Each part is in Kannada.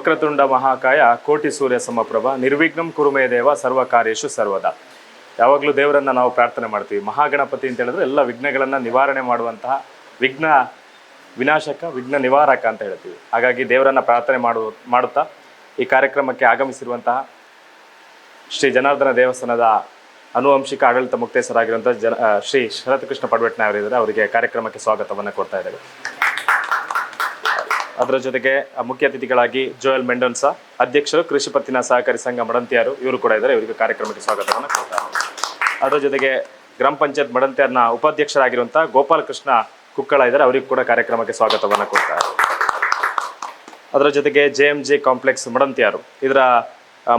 ವಕ್ರತುಂಡ ಮಹಾಕಾಯ ಕೋಟಿ ಸೂರ್ಯ ಸಮಪ್ರಭ, ನಿರ್ವಿಘ್ನಂ ಕುರುಮೇ ದೇವ ಸರ್ವ ಕಾರ್ಯೇಶು ಸರ್ವದ. ಯಾವಾಗಲೂ ದೇವರನ್ನು ನಾವು ಪ್ರಾರ್ಥನೆ ಮಾಡ್ತೀವಿ. ಮಹಾಗಣಪತಿ ಅಂತ ಹೇಳಿದ್ರೆ ಎಲ್ಲ ವಿಘ್ನಗಳನ್ನು ನಿವಾರಣೆ ಮಾಡುವಂತಹ ವಿಘ್ನ ವಿನಾಶಕ, ವಿಘ್ನ ನಿವಾರಕ ಅಂತ ಹೇಳ್ತೀವಿ. ಹಾಗಾಗಿ ದೇವರನ್ನು ಪ್ರಾರ್ಥನೆ ಮಾಡು, ಮಾಡುತ್ತಾ ಈ ಕಾರ್ಯಕ್ರಮಕ್ಕೆ ಆಗಮಿಸಿರುವಂತಹ ಶ್ರೀ ಜನಾರ್ದನ ದೇವಸ್ಥಾನದ ಅನುವಂಶಿಕ ಆಡಳಿತ ಮುಕ್ತೇಸರಾಗಿರುವಂಥ ಜನ ಶ್ರೀ ಶರತ್ಕೃಷ್ಣ ಪಡ್ವೆಟ್ನ ಅವರಿದ್ದಾರೆ. ಅವರಿಗೆ ಕಾರ್ಯಕ್ರಮಕ್ಕೆ ಸ್ವಾಗತವನ್ನು ಕೊಡ್ತಾ ಇದ್ದೇವೆ. ಅದರ ಜೊತೆಗೆ ಮುಖ್ಯ ಅತಿಥಿಗಳಾಗಿ ಜೋಯಲ್ ಮೆಂಡೋನ್ಸ ಅಧ್ಯಕ್ಷರು, ಕೃಷಿ ಪತ್ತಿನ ಸಹಕಾರಿ ಸಂಘ ಮಡಂತಿಯಾರು, ಇವರು ಕೂಡ ಇದ್ದಾರೆ. ಇವರಿಗೆ ಕಾರ್ಯಕ್ರಮಕ್ಕೆ ಸ್ವಾಗತವನ್ನು ಕೊಡ್ತಾ ಅದರ ಜೊತೆಗೆ ಗ್ರಾಮ ಪಂಚಾಯತ್ ಮಡಂತಿಯಾರ್ನ ಉಪಾಧ್ಯಕ್ಷರಾಗಿರುವಂಥ ಗೋಪಾಲಕೃಷ್ಣ ಕುಕ್ಕಳ ಇದ್ದಾರೆ. ಅವರಿಗೂ ಕೂಡ ಕಾರ್ಯಕ್ರಮಕ್ಕೆ ಸ್ವಾಗತವನ್ನು ಕೊಡ್ತಾರೆ ಅದರ ಜೊತೆಗೆ J M J complex Madanthyar, ಇದರ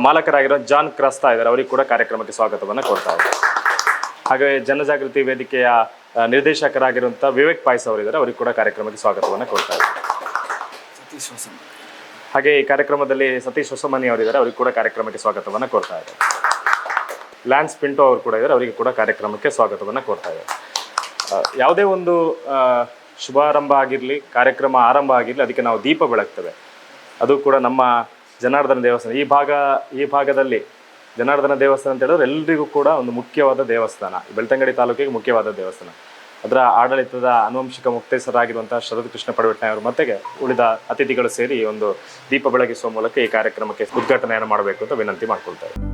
ಮಾಲಕರಾಗಿರೋ ಜಾನ್ ಕ್ರಾಸ್ತಾ ಇದ್ದಾರೆ. ಅವರಿಗೆ ಕೂಡ ಕಾರ್ಯಕ್ರಮಕ್ಕೆ ಸ್ವಾಗತವನ್ನು ಕೊಡ್ತಾ ಇದ್ದಾರೆ ಹಾಗೆ ಜನಜಾಗೃತಿ ವೇದಿಕೆಯ ನಿರ್ದೇಶಕರಾಗಿರುವಂಥ ವಿವೇಕ್ ಪಾಯ್ಸ್ ಅವರಿದ್ದಾರೆ. ಅವರಿಗೆ ಕೂಡ ಕಾರ್ಯಕ್ರಮಕ್ಕೆ ಸ್ವಾಗತವನ್ನು ಕೊಡ್ತಾ ಹಾಗೆ ಈ ಕಾರ್ಯಕ್ರಮದಲ್ಲಿ ಸತೀಶ್ ಹೊಸಮನಿ ಅವರಿದ್ದಾರೆ. ಅವರಿಗೆ ಕೂಡ ಕಾರ್ಯಕ್ರಮಕ್ಕೆ ಸ್ವಾಗತವನ್ನು ಕೊಡ್ತಾ ಇದ್ದಾರೆ. ಲ್ಯಾನ್ಸ್ ಪಿಂಟೋ ಅವರು ಕೂಡ ಇದ್ದಾರೆ. ಅವರಿಗೆ ಕೂಡ ಕಾರ್ಯಕ್ರಮಕ್ಕೆ ಸ್ವಾಗತವನ್ನು ಕೊಡ್ತಾ ಇದ್ದಾರೆ. ಯಾವುದೇ ಒಂದು ಶುಭಾರಂಭ ಆಗಿರಲಿ, ಕಾರ್ಯಕ್ರಮ ಆರಂಭ ಆಗಿರಲಿ, ಅದಕ್ಕೆ ನಾವು ದೀಪ ಬೆಳಗ್ತೇವೆ. ಅದು ಕೂಡ ನಮ್ಮ ಜನಾರ್ದನ ದೇವಸ್ಥಾನ. ಈ ಭಾಗ, ಈ ಭಾಗದಲ್ಲಿ ಜನಾರ್ದನ ದೇವಸ್ಥಾನ ಅಂತ ಹೇಳಿದ್ರೆ ಎಲ್ಲರಿಗೂ ಕೂಡ ಒಂದು ಮುಖ್ಯವಾದ ದೇವಸ್ಥಾನ. ಬೆಳ್ತಂಗಡಿ ತಾಲೂಕಿಗೆ ಮುಖ್ಯವಾದ ದೇವಸ್ಥಾನ. ಅದರ ಆಡಳಿತದ ಅನುವಂಶಿಕ ಮುಕ್ತೇಸರಾಗಿರುವಂತಹ ಶರದ್ ಕೃಷ್ಣ ಅವರು ಮತ್ತೆ ಉಳಿದ ಅತಿಥಿಗಳು ಸೇರಿ ಒಂದು ದೀಪ ಬೆಳಗಿಸುವ ಮೂಲಕ ಈ ಕಾರ್ಯಕ್ರಮಕ್ಕೆ ಉದ್ಘಾಟನೆಯನ್ನು ಮಾಡಬೇಕು ಅಂತ ವಿನಂತಿ ಮಾಡ್ಕೊಳ್ತಾರೆ.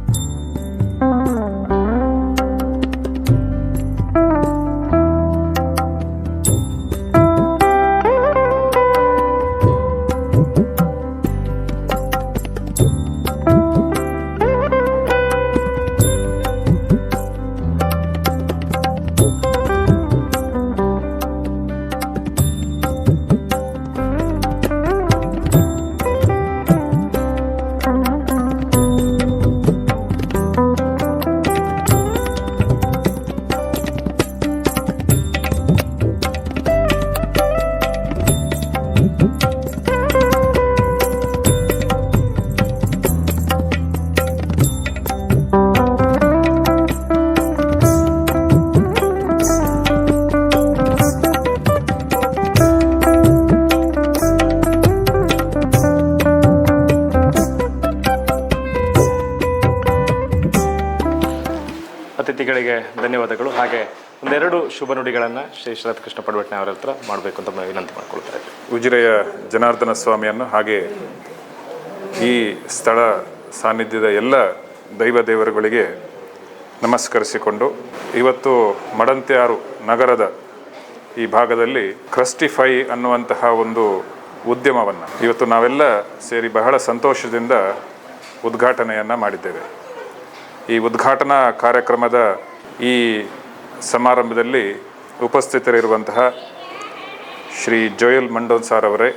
ಅತಿಥಿಗಳಿಗೆ ಧನ್ಯವಾದಗಳು. ಹಾಗೆ ಒಂದೆರಡು ಶುಭ ನುಡಿಗಳನ್ನು ಶ್ರೀ ಶರತ್ ಕೃಷ್ಣ ಪಡವಟ್ನೆ ಅವರ ಹತ್ರ ಮಾಡಬೇಕು ಅಂತ ವಿನಂತಿ ಮಾಡ್ಕೊಳ್ತಾ ಇದ್ದೀವಿ ಉಜಿರೆಯ ಜನಾರ್ದನ ಸ್ವಾಮಿಯನ್ನು ಹಾಗೆ ಈ ಸ್ಥಳ ಸಾನ್ನಿಧ್ಯದ ಎಲ್ಲ ದೈವ ದೇವರುಗಳಿಗೆ ನಮಸ್ಕರಿಸಿಕೊಂಡು ಇವತ್ತು ಮಡಂತ್ಯಾರು ನಗರದ ಈ ಭಾಗದಲ್ಲಿ ಕ್ರಸ್ಟಿಫೈ ಅನ್ನುವಂತಹ ಒಂದು ಉದ್ಯಮವನ್ನು ಇವತ್ತು ನಾವೆಲ್ಲ ಸೇರಿ ಬಹಳ ಸಂತೋಷದಿಂದ ಉದ್ಘಾಟನೆಯನ್ನು ಮಾಡಿದ್ದೇವೆ. ಈ ಉದ್ಘಾಟನಾ ಕಾರ್ಯಕ್ರಮದ ಈ ಸಮಾರಂಭದಲ್ಲಿ ಉಪಸ್ಥಿತರಿರುವಂತಹ ಶ್ರೀ ಜೋಯಲ್ ಮಂಡೋನ್ ಸಾರ್ ಅವರೇ,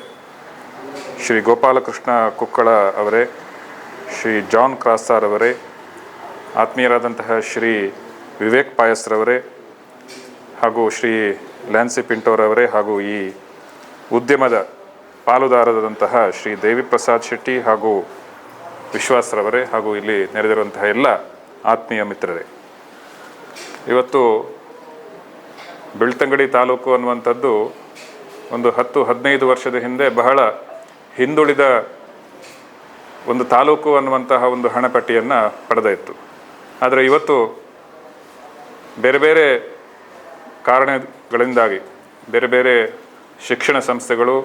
ಶ್ರೀ ಗೋಪಾಲಕೃಷ್ಣ ಕುಕ್ಕಳ ಅವರೇ, ಶ್ರೀ ಜಾನ್ ಕ್ರಾಸ್ ಸಾರ್ ಅವರೇ, ಆತ್ಮೀಯರಾದಂತಹ ಶ್ರೀ ವಿವೇಕ್ ಪಾಯಸ್ರವರೇ ಹಾಗೂ ಶ್ರೀ ಲ್ಯಾನ್ಸಿ ಪಿಂಟೋರವರೇ ಹಾಗೂ ಈ ಉದ್ಯಮದ ಪಾಲುದಾರರಾದಂತಹ ಶ್ರೀ ದೇವಿ ಪ್ರಸಾದ್ ಶೆಟ್ಟಿ ಹಾಗೂ ವಿಶ್ವಾಸ್ರವರೇ ಹಾಗೂ ಇಲ್ಲಿ ನೆರೆದಿರುವಂತಹ ಎಲ್ಲ ಆತ್ಮೀಯ ಮಿತ್ರರೇ, ಇವತ್ತು ಬೆಳ್ತಂಗಡಿ ತಾಲೂಕು ಅನ್ನುವಂಥದ್ದು ಒಂದು ಹತ್ತು, ಹದಿನೈದು ವರ್ಷದ ಹಿಂದೆ ಬಹಳ ಹಿಂದುಳಿದ ಒಂದು ತಾಲೂಕು ಅನ್ನುವಂತಹ ಒಂದು ಹಣಪಟ್ಟಿಯನ್ನು ಪಡೆದಿತ್ತು. ಆದರೆ ಇವತ್ತು ಬೇರೆ ಬೇರೆ ಕಾರಣಗಳಿಂದಾಗಿ, ಬೇರೆ ಬೇರೆ ಶಿಕ್ಷಣ ಸಂಸ್ಥೆಗಳು,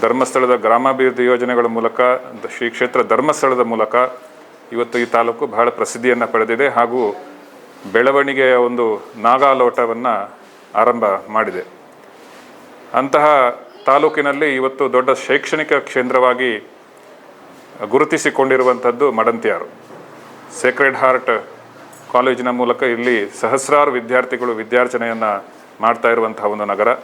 ಧರ್ಮಸ್ಥಳದ ಗ್ರಾಮಾಭಿವೃದ್ಧಿ ಯೋಜನೆಗಳ ಮೂಲಕ ಶ್ರೀ ಕ್ಷೇತ್ರ ಧರ್ಮಸ್ಥಳದ ಮೂಲಕ ಇವತ್ತು ಈ ತಾಲೂಕು ಬಹಳ ಪ್ರಸಿದ್ಧಿಯನ್ನು ಪಡೆದಿದೆ ಹಾಗೂ ಬೆಳವಣಿಗೆಯ ಒಂದು ನಾಗಾಲೋಟವನ್ನು ಆರಂಭ ಮಾಡಿದೆ. ಅಂತಹ ತಾಲೂಕಿನಲ್ಲಿ ಇವತ್ತು ದೊಡ್ಡ ಶೈಕ್ಷಣಿಕ ಕ್ಷೇತ್ರವಾಗಿ ಗುರುತಿಸಿಕೊಂಡಿರುವಂಥದ್ದು ಮಡಂತಿಯಾರು. ಸೇಕ್ರೆಡ್ ಹಾರ್ಟ್ ಕಾಲೇಜಿನ ಮೂಲಕ ಇಲ್ಲಿ ಸಹಸ್ರಾರು ವಿದ್ಯಾರ್ಥಿಗಳು ವಿದ್ಯಾರ್ಚನೆಯನ್ನು ಮಾಡ್ತಾ ಇರುವಂತಹ ಒಂದು ನಗರ.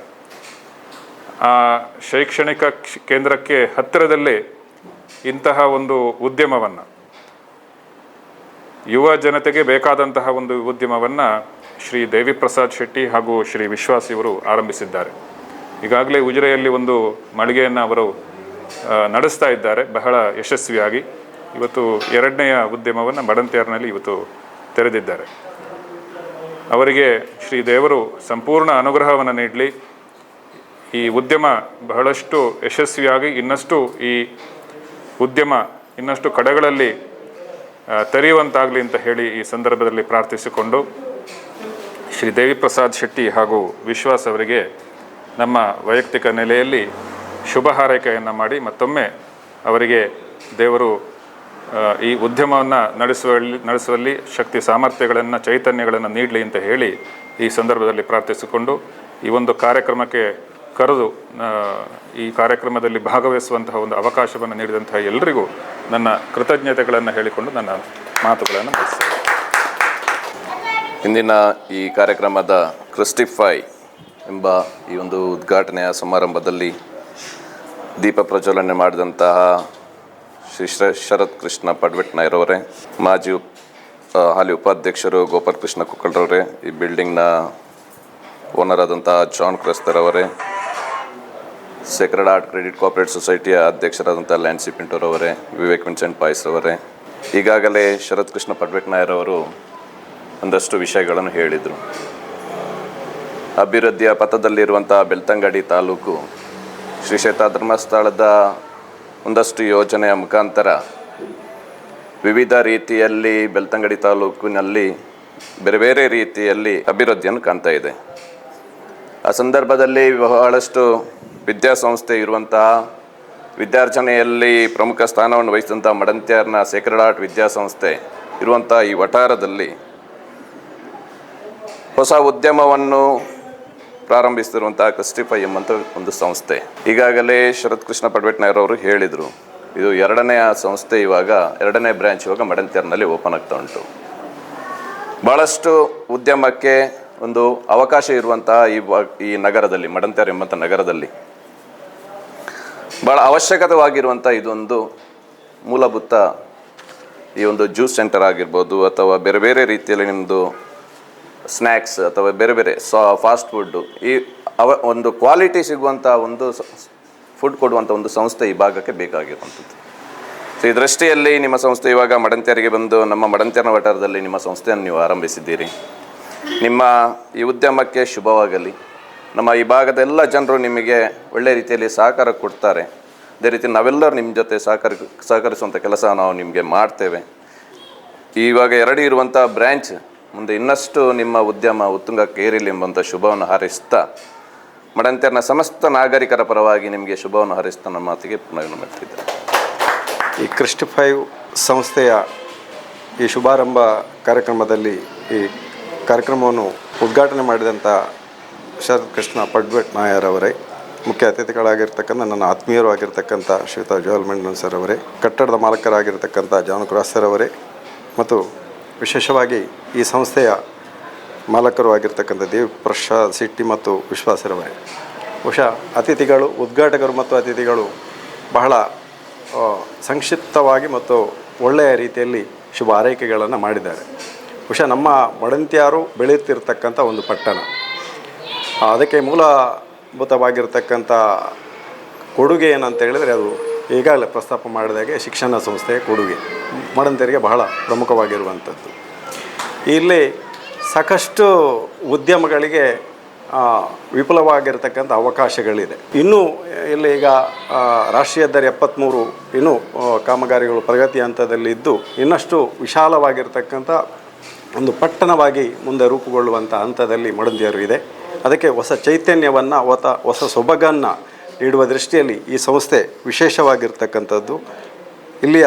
ಆ ಶೈಕ್ಷಣಿಕ ಕ್ಷ- ಕೇಂದ್ರಕ್ಕೆ ಹತ್ತಿರದಲ್ಲೇ ಇಂತಹ ಒಂದು ಉದ್ಯಮವನ್ನು ಯುವ ಜನತೆಗೆ ಬೇಕಾದಂತಹ ಒಂದು ಉದ್ಯಮವನ್ನು ಶ್ರೀ ದೇವಿ ಪ್ರಸಾದ್ ಶೆಟ್ಟಿ ಹಾಗೂ ಶ್ರೀ ವಿಶ್ವಾಸ್ ಇವರು ಆರಂಭಿಸಿದ್ದಾರೆ. ಈಗಾಗಲೇ ಉಜಿರೆಯಲ್ಲಿ ಒಂದು ಮಳಿಗೆಯನ್ನು ಅವರು ನಡೆಸ್ತಾ ಇದ್ದಾರೆ ಬಹಳ ಯಶಸ್ವಿಯಾಗಿ. ಇವತ್ತು ಎರಡನೆಯ ಉದ್ಯಮವನ್ನು ಮಡಂತ್ಯಾರ್ನಲ್ಲಿ ಇವತ್ತು ತೆರೆದಿದ್ದಾರೆ. ಅವರಿಗೆ ಶ್ರೀ ದೇವರು ಸಂಪೂರ್ಣ ಅನುಗ್ರಹವನ್ನು ನೀಡಲಿ. ಈ ಉದ್ಯಮ ಬಹಳಷ್ಟು ಯಶಸ್ವಿಯಾಗಿ ಇನ್ನಷ್ಟು ಈ ಉದ್ಯಮ ಇನ್ನಷ್ಟು ಕಡೆಗಳಲ್ಲಿ ತೆರೆಯುವಂತಾಗಲಿ ಅಂತ ಹೇಳಿ ಈ ಸಂದರ್ಭದಲ್ಲಿ ಪ್ರಾರ್ಥಿಸಿಕೊಂಡು ಶ್ರೀ ದೇವಿ ಪ್ರಸಾದ್ ಶೆಟ್ಟಿ ಹಾಗೂ ವಿಶ್ವಾಸ್ ಅವರಿಗೆ ನಮ್ಮ ವೈಯಕ್ತಿಕ ನೆಲೆಯಲ್ಲಿ ಶುಭ ಹಾರೈಕೆಯನ್ನು ಮಾಡಿ ಮತ್ತೊಮ್ಮೆ ಅವರಿಗೆ ದೇವರು ಈ ಉದ್ಯಮವನ್ನು ನಡೆಸುವಲ್ಲಿ ನಡೆಸುವಲ್ಲಿ ಶಕ್ತಿ ಸಾಮರ್ಥ್ಯಗಳನ್ನು, ಚೈತನ್ಯಗಳನ್ನು ನೀಡಲಿ ಅಂತ ಹೇಳಿ ಈ ಸಂದರ್ಭದಲ್ಲಿ ಪ್ರಾರ್ಥಿಸಿಕೊಂಡು ಈ ಒಂದು ಕಾರ್ಯಕ್ರಮಕ್ಕೆ ಕರೆದು ಈ ಕಾರ್ಯಕ್ರಮದಲ್ಲಿ ಭಾಗವಹಿಸುವಂತಹ ಒಂದು ಅವಕಾಶವನ್ನು ನೀಡಿದಂತಹ ಎಲ್ಲರಿಗೂ ನನ್ನ ಕೃತಜ್ಞತೆಗಳನ್ನು ಹೇಳಿಕೊಂಡು ನನ್ನ ಮಾತುಗಳನ್ನು ಇಂದಿನ ಈ ಕಾರ್ಯಕ್ರಮದ ಕ್ರಿಸ್ಟಿಫೈ ಎಂಬ ಈ ಒಂದು ಉದ್ಘಾಟನೆಯ ಸಮಾರಂಭದಲ್ಲಿ ದೀಪ ಪ್ರಜ್ವಲನೆ ಮಾಡಿದಂತಹ ಶ್ರೀ ಶ್ರ- ಶರತ್ ಕೃಷ್ಣ ಪಡ್ವೆಟ್ನಾಯರವರೇ, ಮಾಜಿ ಹಾಲಿ ಉಪಾಧ್ಯಕ್ಷರು ಗೋಪಾಲ್ ಕೃಷ್ಣ ಕುಕ್ಕಳ್ರವರೇ, ಈ ಬಿಲ್ಡಿಂಗ್ನ ಓನರ್ ಆದಂತಹ ಜಾನ್ ಕ್ರಿಸ್ತರವರೇ ಸೆಕ್ರೆಡ್ ಆರ್ಟ್ ಕ್ರೆಡಿಟ್ ಕೋಆಪರೇಟ್ ಸೊಸೈಟಿಯ ಅಧ್ಯಕ್ಷರಾದಂಥ ಲ್ಯಾನ್ಸಿ ಪಿಂಟೋರವರೇ ವಿವೇಕ್ ವಿನ್ಸೆಂಟ್ ಪಾಯ್ಸ್ ಅವರೇ. ಈಗಾಗಲೇ ಶರತ್ ಕೃಷ್ಣ ಪಡ್ವೆಟ್ನಾಯರವರು ಒಂದಷ್ಟು ವಿಷಯಗಳನ್ನು ಹೇಳಿದರು. ಅಭಿವೃದ್ಧಿಯ ಪಥದಲ್ಲಿರುವಂಥ ಬೆಳ್ತಂಗಡಿ ತಾಲೂಕು ಶ್ರೀ ಕ್ಷೇತ್ರ ಧರ್ಮಸ್ಥಳದ ಒಂದಷ್ಟು ಯೋಜನೆಯ ಮುಖಾಂತರ ವಿವಿಧ ರೀತಿಯಲ್ಲಿ ಬೆಳ್ತಂಗಡಿ ತಾಲೂಕಿನಲ್ಲಿ ಬೇರೆ ಬೇರೆ ರೀತಿಯಲ್ಲಿ ಅಭಿವೃದ್ಧಿಯನ್ನು ಕಾಣ್ತಾ ಇದೆ. ಆ ಸಂದರ್ಭದಲ್ಲಿ ಬಹಳಷ್ಟು ವಿದ್ಯಾಸಂಸ್ಥೆ ಇರುವಂತಹ ವಿದ್ಯಾರ್ಜನೆಯಲ್ಲಿ ಪ್ರಮುಖ ಸ್ಥಾನವನ್ನು ವಹಿಸಿದಂಥ ಮಡಂತ್ಯಾರ್ನ ಸೇಕ್ರೆಡ್ ಆರ್ಟ್ ವಿದ್ಯಾಸಂಸ್ಥೆ ಇರುವಂಥ ಈ ವಠಾರದಲ್ಲಿ ಹೊಸ ಉದ್ಯಮವನ್ನು ಪ್ರಾರಂಭಿಸ್ತಿರುವಂಥ ಕ್ರಿಸ್ಟಿಫೈ ಎಂಬಂಥ ಒಂದು ಸಂಸ್ಥೆ. ಈಗಾಗಲೇ ಶರತ್ ಕೃಷ್ಣ ಪಡ್ವೆಟ್ನಾಯರವರು ಹೇಳಿದರು, ಇದು ಎರಡನೆಯ ಸಂಸ್ಥೆ ಇವಾಗ ಎರಡನೇ ಬ್ರ್ಯಾಂಚ್ ಇವಾಗ ಮಡಂತ್ಯಾರ್ನಲ್ಲಿ ಓಪನ್ ಆಗ್ತಾ ಉಂಟು. ಭಾಳಷ್ಟು ಉದ್ಯಮಕ್ಕೆ ಒಂದು ಅವಕಾಶ ಇರುವಂತಹ ಈ ಈ ನಗರದಲ್ಲಿ, ಮಡಂತ್ಯಾರ್ ಎಂಬಂಥ ನಗರದಲ್ಲಿ ಭಾಳ ಅವಶ್ಯಕತೆವಾಗಿರುವಂಥ ಇದೊಂದು ಮೂಲಭೂತ ಈ ಒಂದು ಜ್ಯೂಸ್ ಸೆಂಟರ್ ಆಗಿರ್ಬೋದು ಅಥವಾ ಬೇರೆ ಬೇರೆ ರೀತಿಯಲ್ಲಿ ನಿಮ್ಮದು ಸ್ನ್ಯಾಕ್ಸ್ ಅಥವಾ ಬೇರೆ ಬೇರೆ ಸಾ, ಫಾಸ್ಟ್ ಫುಡ್ಡು, ಈ ಅವ ಒಂದು ಕ್ವಾಲಿಟಿ ಸಿಗುವಂಥ ಒಂದು ಫುಡ್ ಕೊಡುವಂಥ ಒಂದು ಸಂಸ್ಥೆ ಈ ಭಾಗಕ್ಕೆ ಬೇಕಾಗಿರುವಂಥದ್ದು. ಸೊ ಈ ದೃಷ್ಟಿಯಲ್ಲಿ ನಿಮ್ಮ ಸಂಸ್ಥೆ ಇವಾಗ ಮಡಂತ್ಯರಿಗೆ ಬಂದು ನಮ್ಮ ಮಡಂತ್ಯನ ವಠಾರದಲ್ಲಿ ನಿಮ್ಮ ಸಂಸ್ಥೆಯನ್ನು ನೀವು ಆರಂಭಿಸಿದ್ದೀರಿ. ನಿಮ್ಮ ಈ ಉದ್ಯಮಕ್ಕೆ ಶುಭವಾಗಲಿ. ನಮ್ಮ ಈ ಭಾಗದ ಎಲ್ಲ ಜನರು ನಿಮಗೆ ಒಳ್ಳೆ ರೀತಿಯಲ್ಲಿ ಸಹಕಾರ ಕೊಡ್ತಾರೆ. ಅದೇ ರೀತಿ ನಾವೆಲ್ಲರೂ ನಿಮ್ಮ ಜೊತೆ ಸಹಕಾರ, ಸಹಕರಿಸುವಂಥ ಕೆಲಸ ನಾವು ನಿಮಗೆ ಮಾಡ್ತೇವೆ. ಇವಾಗ ಎರಡು ಇರುವಂಥ ಬ್ರ್ಯಾಂಚ್ ಮುಂದೆ ಇನ್ನಷ್ಟು ನಿಮ್ಮ ಉದ್ಯಮ ಉತ್ತುಂಗಕ್ಕೆ ಏರಿಲಿ ಎಂಬಂಥ ಶುಭವನ್ನು ಹಾರೈಸ್ತಾ ಮಡಂತೆರ್ನ ಸಮಸ್ತ ನಾಗರಿಕರ ಪರವಾಗಿ ನಿಮಗೆ ಶುಭವನ್ನು ಹಾರೈಸ್ತಾ ನಮ್ಮ ಮಾತಿಗೆ ಪುನಃ ಮಾಡ್ತಿದ್ದೆ ಈ ಕ್ರಿಸ್ಟಿಫೈವ್ ಸಂಸ್ಥೆಯ ಈ ಶುಭಾರಂಭ ಕಾರ್ಯಕ್ರಮದಲ್ಲಿ ಈ ಕಾರ್ಯಕ್ರಮವನ್ನು ಉದ್ಘಾಟನೆ ಮಾಡಿದಂಥ ಶರತ್ ಕೃಷ್ಣ ಪಡ್ಬೆಟ್ ನಾಯರ್ ಅವರೇ. ಮುಖ್ಯ ಅತಿಥಿಗಳಾಗಿರ್ತಕ್ಕಂಥ ನನ್ನ ಆತ್ಮೀಯರು ಆಗಿರ್ತಕ್ಕಂಥ ಶ್ರೀತಾ ಜೋಹಲ್ ಮಂಡನ್ ಸರ್ ಅವರೇ, ಕಟ್ಟಡದ ಮಾಲಕರಾಗಿರ್ತಕ್ಕಂಥ ಜಾನು ಕ್ರಾಸ್ ಸರ್ ಅವರೇ ಮತ್ತು ವಿಶೇಷವಾಗಿ ಈ ಸಂಸ್ಥೆಯ ಮಾಲಕರು ಆಗಿರ್ತಕ್ಕಂಥ ದೇವ್ ಪ್ರಸಾದ್ ಸಿಟ್ಟಿ ಮತ್ತು ವಿಶ್ವಾಸರವರೇ ಬಹುಶಃ ಅತಿಥಿಗಳು, ಉದ್ಘಾಟಕರು ಮತ್ತು ಅತಿಥಿಗಳು ಬಹಳ ಸಂಕ್ಷಿಪ್ತವಾಗಿ ಮತ್ತು ಒಳ್ಳೆಯ ರೀತಿಯಲ್ಲಿ ಶುಭ ಆರೈಕೆಗಳನ್ನು ಮಾಡಿದ್ದಾರೆ. ಬಹುಶಃ ನಮ್ಮ ಮಡಂತ್ಯಾರು ಬೆಳೆಯುತ್ತಿರ್ತಕ್ಕಂಥ ಒಂದು ಪಟ್ಟಣ. ಅದಕ್ಕೆ ಮೂಲಭೂತವಾಗಿರ್ತಕ್ಕಂಥ ಕೊಡುಗೆ ಏನಂತ ಹೇಳಿದರೆ ಅದು ಈಗಾಗಲೇ ಪ್ರಸ್ತಾಪ ಮಾಡಿದಾಗೆ ಶಿಕ್ಷಣ ಸಂಸ್ಥೆಯ ಕೊಡುಗೆ. ಮಡಂತರಿಗೆ ಬಹಳ ಪ್ರಮುಖವಾಗಿರುವಂಥದ್ದು. ಇಲ್ಲಿ ಸಾಕಷ್ಟು ಉದ್ಯಮಗಳಿಗೆ ವಿಪುಲವಾಗಿರ್ತಕ್ಕಂಥ ಅವಕಾಶಗಳಿದೆ. ಇನ್ನೂ ಇಲ್ಲಿ ಈಗ ರಾಷ್ಟ್ರೀಯ ದರ ಎಪ್ಪತ್ತ್ಮೂರು ಇನ್ನೂ ಕಾಮಗಾರಿಗಳು ಪ್ರಗತಿ ಹಂತದಲ್ಲಿ ಇದ್ದು, ಇನ್ನಷ್ಟು ವಿಶಾಲವಾಗಿರ್ತಕ್ಕಂಥ ಒಂದು ಪಟ್ಟಣವಾಗಿ ಮುಂದೆ ರೂಪುಗೊಳ್ಳುವಂಥ ಹಂತದಲ್ಲಿ ಮಡಂದಿಯರು ಇದೆ. ಅದಕ್ಕೆ ಹೊಸ ಚೈತನ್ಯವನ್ನು ಹೊಸ ಹೊಸ ಸೊಬಗನ್ನು ನೀಡುವ ದೃಷ್ಟಿಯಲ್ಲಿ ಈ ಸಂಸ್ಥೆ ವಿಶೇಷವಾಗಿರ್ತಕ್ಕಂಥದ್ದು. ಇಲ್ಲಿಯ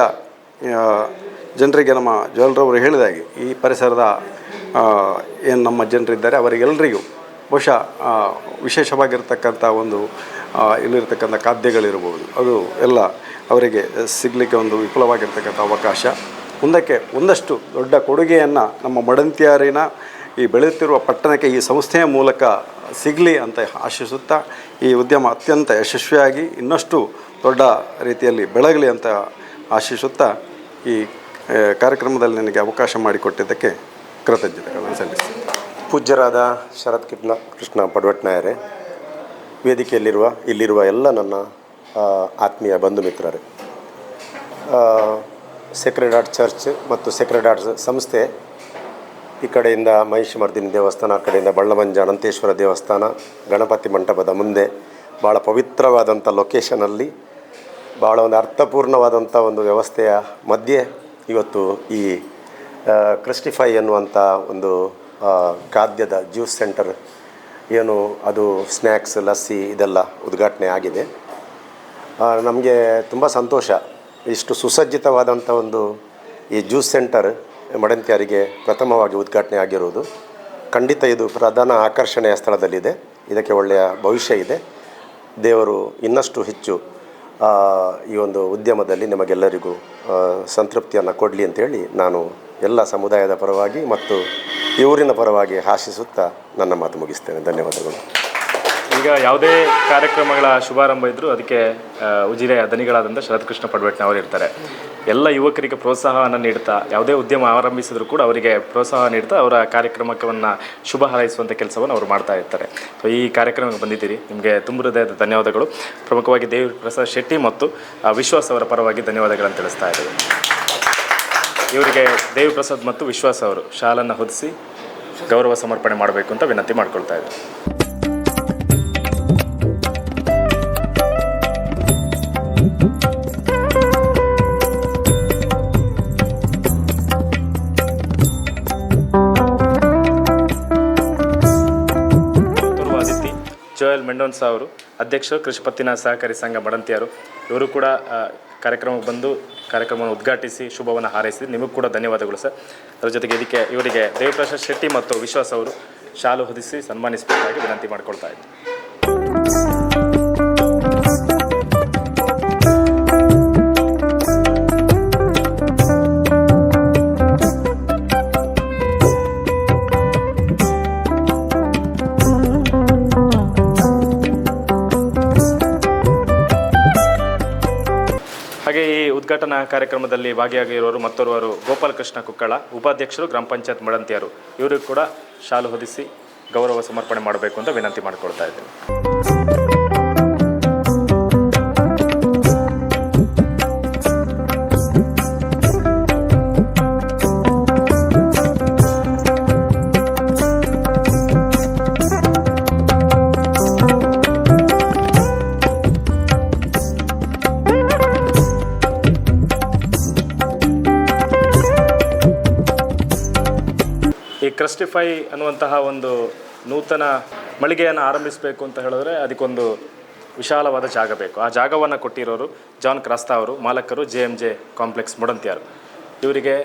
ಜನರಿಗೆ ನಮ್ಮ ಜ್ವಲ್ರವರು ಹೇಳಿದಾಗೆ, ಈ ಪರಿಸರದ ಏನು ನಮ್ಮ ಜನರಿದ್ದಾರೆ ಅವರಿಗೆಲ್ಲರಿಗೂ ಬಹುಶಃ ವಿಶೇಷವಾಗಿರ್ತಕ್ಕಂಥ ಒಂದು ಇಲ್ಲಿರ್ತಕ್ಕಂಥ ಖಾದ್ಯಗಳಿರ್ಬೋದು. ಅದು ಎಲ್ಲ ಅವರಿಗೆ ಸಿಗಲಿಕ್ಕೆ ಒಂದು ವಿಫುಲವಾಗಿರ್ತಕ್ಕಂಥ ಅವಕಾಶ. ಮುಂದಕ್ಕೆ ಒಂದಷ್ಟು ದೊಡ್ಡ ಕೊಡುಗೆಯನ್ನು ನಮ್ಮ ಮಡಂತ್ಯಾರಿನ ಈ ಬೆಳೆಯುತ್ತಿರುವ ಪಟ್ಟಣಕ್ಕೆ ಈ ಸಂಸ್ಥೆಯ ಮೂಲಕ ಸಿಗಲಿ ಅಂತ ಆಶಿಸುತ್ತಾ ಈ ಉದ್ಯಮ ಅತ್ಯಂತ ಯಶಸ್ವಿಯಾಗಿ ಇನ್ನಷ್ಟು ದೊಡ್ಡ ರೀತಿಯಲ್ಲಿ ಬೆಳಗಲಿ ಅಂತ ಆಶಿಸುತ್ತಾ ಈ ಕಾರ್ಯಕ್ರಮದಲ್ಲಿ ನನಗೆ ಅವಕಾಶ ಮಾಡಿಕೊಟ್ಟಿದ್ದಕ್ಕೆ ಕೃತಜ್ಞತೆಗಳನ್ನು ಸಲ್ಲಿಸ್ತೀನಿ ಪೂಜ್ಯರಾದ ಶರತ್ ಕೃಷ್ಣ ಕೃಷ್ಣ ಪಡ್ವಟ್ನಾಯರೇ, ವೇದಿಕೆಯಲ್ಲಿರುವ, ಇಲ್ಲಿರುವ ಎಲ್ಲ ನನ್ನ ಆತ್ಮೀಯ ಬಂಧು ಮಿತ್ರರೇ ಸೆಕ್ರೆಡ್ ಆರ್ಟ್ ಚರ್ಚ್ ಮತ್ತು ಸೆಕ್ರೆಡ್ ಆರ್ಟ್ ಸಂಸ್ಥೆ ಈ ಕಡೆಯಿಂದ ಮಹಿಷಮರ್ದಿನಿ ದೇವಸ್ಥಾನ, ಆ ಕಡೆಯಿಂದ ಬಳ್ಳಮಂಜ ಅನಂತೇಶ್ವರ ದೇವಸ್ಥಾನ, ಗಣಪತಿ ಮಂಟಪದ ಮುಂದೆ ಭಾಳ ಪವಿತ್ರವಾದಂಥ ಲೊಕೇಶನಲ್ಲಿ ಭಾಳ ಒಂದು ಅರ್ಥಪೂರ್ಣವಾದಂಥ ಒಂದು ವ್ಯವಸ್ಥೆಯ ಮಧ್ಯೆ ಇವತ್ತು ಈ ಕ್ರಿಸ್ಟಿಫೈ ಎನ್ನುವಂಥ ಒಂದು ಖಾದ್ಯದ ಜ್ಯೂಸ್ ಸೆಂಟರ್ ಏನು, ಅದು ಸ್ನ್ಯಾಕ್ಸ್, ಲಸ್ಸಿ ಇದೆಲ್ಲ ಉದ್ಘಾಟನೆ ಆಗಿದೆ. ನಮಗೆ ತುಂಬ ಸಂತೋಷ. ಇಷ್ಟು ಸುಸಜ್ಜಿತವಾದಂಥ ಒಂದು ಈ ಜ್ಯೂಸ್ ಸೆಂಟರ್ ಮಡಂತಿಯರಿಗೆ ಪ್ರಥಮವಾಗಿ ಉದ್ಘಾಟನೆ ಆಗಿರುವುದು. ಖಂಡಿತ ಇದು ಪ್ರಧಾನ ಆಕರ್ಷಣೆಯ ಸ್ಥಳದಲ್ಲಿದೆ. ಇದಕ್ಕೆ ಒಳ್ಳೆಯ ಭವಿಷ್ಯ ಇದೆ. ದೇವರು ಇನ್ನಷ್ಟು ಹೆಚ್ಚು ಈ ಒಂದು ಉದ್ಯಮದಲ್ಲಿ ನಿಮಗೆಲ್ಲರಿಗೂ ಸಂತೃಪ್ತಿಯನ್ನು ಕೊಡಲಿ ಅಂತೇಳಿ ನಾನು ಎಲ್ಲ ಸಮುದಾಯದ ಪರವಾಗಿ ಮತ್ತು ಇವರಿನ ಪರವಾಗಿ ಆಶಿಸುತ್ತಾ ನನ್ನ ಮಾತು ಮುಗಿಸ್ತೇನೆ. ಧನ್ಯವಾದಗಳು. ಈಗ ಯಾವುದೇ ಕಾರ್ಯಕ್ರಮಗಳ ಶುಭಾರಂಭ ಇದ್ದರೂ ಅದಕ್ಕೆ ಉಜಿರೆಯ ದನಿಗಳಾದಂಥ ಶರತ್ಕೃಷ್ಣ ಪಡ್ಬೇಟ್ನ ಅವರು ಇರ್ತಾರೆ. ಎಲ್ಲ ಯುವಕರಿಗೆ ಪ್ರೋತ್ಸಾಹವನ್ನು ನೀಡ್ತಾ, ಯಾವುದೇ ಉದ್ಯಮ ಆರಂಭಿಸಿದ್ರು ಕೂಡ ಅವರಿಗೆ ಪ್ರೋತ್ಸಾಹ ನೀಡ್ತಾ ಅವರ ಕಾರ್ಯಕ್ರಮವನ್ನು ಶುಭ ಹಾರೈಸುವಂಥ ಕೆಲಸವನ್ನು ಅವರು ಮಾಡ್ತಾ ಇರ್ತಾರೆ. ಸೊ ಈ ಕಾರ್ಯಕ್ರಮಕ್ಕೆ ಬಂದಿದ್ದೀರಿ. ನಿಮಗೆ ತುಂಬ ಹೃದಯದ ಧನ್ಯವಾದಗಳು. ಪ್ರಮುಖವಾಗಿ ದೇವಿ ಪ್ರಸಾದ್ ಶೆಟ್ಟಿ ಮತ್ತು ವಿಶ್ವಾಸ್ ಅವರ ಪರವಾಗಿ ಧನ್ಯವಾದಗಳನ್ನು ತಿಳಿಸ್ತಾ ಇದ್ದೀವಿ. ಇವರಿಗೆ ದೇವಿ ಪ್ರಸಾದ್ ಮತ್ತು ವಿಶ್ವಾಸ್ ಅವರು ಶಾಲನ್ನು ಹೊದಿಸಿ ಗೌರವ ಸಮರ್ಪಣೆ ಮಾಡಬೇಕು ಅಂತ ವಿನಂತಿ ಮಾಡ್ಕೊಳ್ತಾ ಇದ್ದಾರೆ ಮೆಂಡೋನ್ಸಾ ಅವರು ಅಧ್ಯಕ್ಷರು, ಕೃಷಿ ಪತ್ತಿನ ಸಹಕಾರಿ ಸಂಘ ಬಡಂತಿಯರು. ಇವರು ಕೂಡ ಕಾರ್ಯಕ್ರಮಕ್ಕೆ ಬಂದು ಕಾರ್ಯಕ್ರಮವನ್ನು ಉದ್ಘಾಟಿಸಿ ಶುಭವನ್ನು ಹಾರೈಸಿ ನಿಮಗೂ ಕೂಡ ಧನ್ಯವಾದಗಳು ಸರ್. ಅದರ ಜೊತೆಗೆ ಇದಕ್ಕೆ, ಇವರಿಗೆ ದೇವಪ್ರಸಾದ್ ಶೆಟ್ಟಿ ಮತ್ತು ವಿಶ್ವಾಸ್ ಅವರು ಶಾಲು ಹೊದಿಸಿ ಸನ್ಮಾನಿಸಬೇಕಾಗಿ ವಿನಂತಿ ಮಾಡಿಕೊಳ್ತಾ ಇದ್ದೀನಿ ಹಾಗೆ ಈ ಉದ್ಘಾಟನಾ ಕಾರ್ಯಕ್ರಮದಲ್ಲಿ ಭಾಗಿಯಾಗಿರುವವರು ಮತ್ತೋರ್ವರು ಗೋಪಾಲಕೃಷ್ಣ ಕುಕ್ಕಳ, ಉಪಾಧ್ಯಕ್ಷರು, ಗ್ರಾಮ ಪಂಚಾಯತ್ ಮಡಂತಿಯರು. ಇವರಿಗೂ ಕೂಡ ಶಾಲು ಹೊದಿಸಿ ಗೌರವ ಸಮರ್ಪಣೆ ಮಾಡಬೇಕು ಅಂತ ವಿನಂತಿ ಮಾಡಿಕೊಳ್ತಾ ಇದ್ದೇನೆ. ಕ್ರಸ್ಟಿಫೈ ಅನ್ನುವಂತಹ ಒಂದು ನೂತನ ಮಳಿಗೆಯನ್ನು ಆರಂಭಿಸಬೇಕು ಅಂತ ಹೇಳಿದ್ರೆ ಅದಕ್ಕೊಂದು ವಿಶಾಲವಾದ ಜಾಗ ಬೇಕು. ಆ ಜಾಗವನ್ನು ಕೊಟ್ಟಿರೋರು ಜಾನ್ ಕ್ರಾಸ್ತಾ ಅವರು, ಮಾಲಕರು J M J complex Mudanthyar. ಇವರಿಗೆ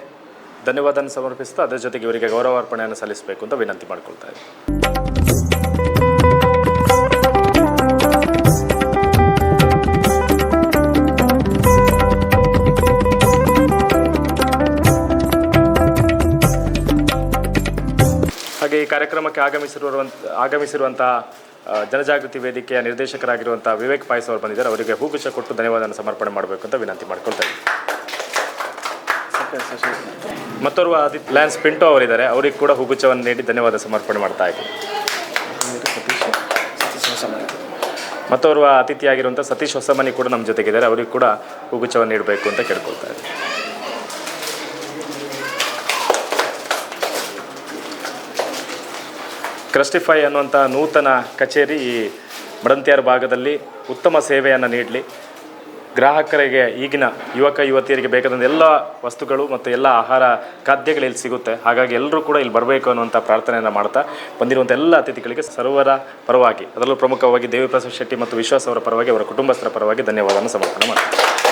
ಧನ್ಯವಾದ ಸಮರ್ಪಿಸ್ತಾ ಅದರ ಜೊತೆಗೆ ಇವರಿಗೆ ಗೌರವಾರ್ಪಣೆಯನ್ನು ಸಲ್ಲಿಸಬೇಕು ಅಂತ ವಿನಂತಿ ಮಾಡಿಕೊಳ್ತಾ ಇದ್ದೀನಿ. ಕಾರ್ಯಕ್ರಮಕ್ಕೆ ಆಗಮಿಸಿರುವಂಥ ಆಗಮಿಸಿರುವಂತಹ ಜನಜಾಗೃತಿ ವೇದಿಕೆಯ ನಿರ್ದೇಶಕರಾಗಿರುವಂಥ ವಿವೇಕ್ ಪಾಯ್ಸ್ ಅವರು ಬಂದಿದ್ದಾರೆ. ಅವರಿಗೆ ಹೂಗುಚ್ಛ ಕೊಟ್ಟು ಧನ್ಯವಾದವನ್ನು ಸಮರ್ಪಣೆ ಮಾಡಬೇಕು ಅಂತ ವಿನಂತಿ ಮಾಡ್ಕೊಳ್ತಾ ಇದ್ದೀನಿ. ಮತ್ತೋರ್ವ ಲ್ಯಾನ್ಸ್ ಪಿಂಟೋ ಅವರಿದ್ದಾರೆ. ಅವರಿಗೆ ಕೂಡ ಹೂಗುಚ್ಛವನ್ನು ನೀಡಿ ಧನ್ಯವಾದ ಸಮರ್ಪಣೆ ಮಾಡ್ತಾ ಇದ್ದೀವಿ ಮತ್ತೋರ್ವ ಅತಿಥಿಯಾಗಿರುವಂಥ ಸತೀಶ್ ಹೊಸಮನಿ ಕೂಡ ನಮ್ಮ ಜೊತೆಗಿದ್ದಾರೆ. ಅವರಿಗೆ ಕೂಡ ಹೂಗುಚ್ಛವನ್ನು ನೀಡಬೇಕು ಅಂತ ಕೇಳ್ಕೊಳ್ತಾ ಇದ್ದೀನಿ. ಕ್ರಸ್ಟಿಫೈ ಅನ್ನುವಂಥ ನೂತನ ಕಚೇರಿ ಈ ಮಡಂತಿಯಾರ ಭಾಗದಲ್ಲಿ ಉತ್ತಮ ಸೇವೆಯನ್ನು ನೀಡಲಿ. ಗ್ರಾಹಕರಿಗೆ, ಈಗಿನ ಯುವಕ, ಯುವತಿಯರಿಗೆ ಬೇಕಾದಂಥ ಎಲ್ಲ ವಸ್ತುಗಳು ಮತ್ತು ಎಲ್ಲ ಆಹಾರ ಖಾದ್ಯಗಳು ಇಲ್ಲಿ ಸಿಗುತ್ತೆ. ಹಾಗಾಗಿ ಎಲ್ಲರೂ ಕೂಡ ಇಲ್ಲಿ ಬರಬೇಕು ಅನ್ನುವಂಥ ಪ್ರಾರ್ಥನೆಯನ್ನು ಮಾಡ್ತಾ ಬಂದಿರುವಂಥ ಎಲ್ಲ ಅತಿಥಿಗಳಿಗೆ ಸರ್ವರ ಪರವಾಗಿ, ಅದರಲ್ಲೂ ಪ್ರಮುಖವಾಗಿ ದೇವಿಪ್ರಸಾದ್ ಶೆಟ್ಟಿ ಮತ್ತು ವಿಶ್ವಾಸ್ ಅವರ ಪರವಾಗಿ, ಅವರ ಕುಟುಂಬಸ್ಥರ ಪರವಾಗಿ ಧನ್ಯವಾದವನ್ನು ಸಮರ್ಪಣೆ ಮಾಡ್ತಾರೆ